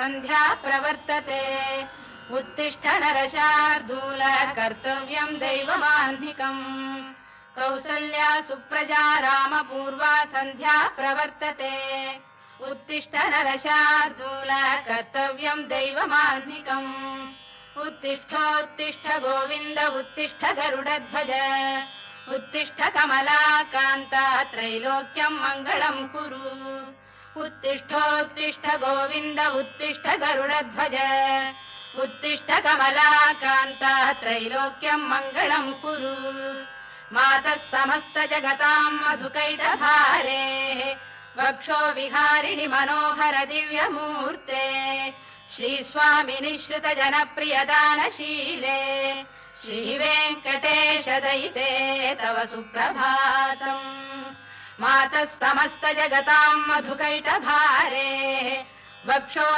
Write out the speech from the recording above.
सन्ध्या प्रवर्तते। उत्तिष्ठ नरशार्दूल कर्तव्यम् दैवमाह्निकम् कौसल्या सुप्रजा रामपूर्वा सन्ध्या प्रवर्तते। उत्तिष्ठ नरशार्दूल कर्तव्यम् दैवमाह्निकम् उत्तिष्ठोत्तिष्ठ गोविन्द उत्तिष्ठ गरुडध्वज। उत्तिष्ठ कमलाकान्ता त्रैलोक्यम् मङ्गलम् कुरु उत्तिष्ठोत्तिष्ठ गोविन्द उत्तिष्ठ गरुडध्वज। उत्तिष्ठ कमलाकान्ता त्रैलोक्यम् मङ्गलम् कुरु। मातः समस्त जगताम् मधुकैटभारेः। वक्षो विहारिणि मनोहर दिव्यमूर्ते। श्रुत जनप्रियदानशीले श्रीवेङ्कटेश दयिते तव सुप्रभातम् मातः समस्त जगताम् मधुकैटभारेः। वक्षो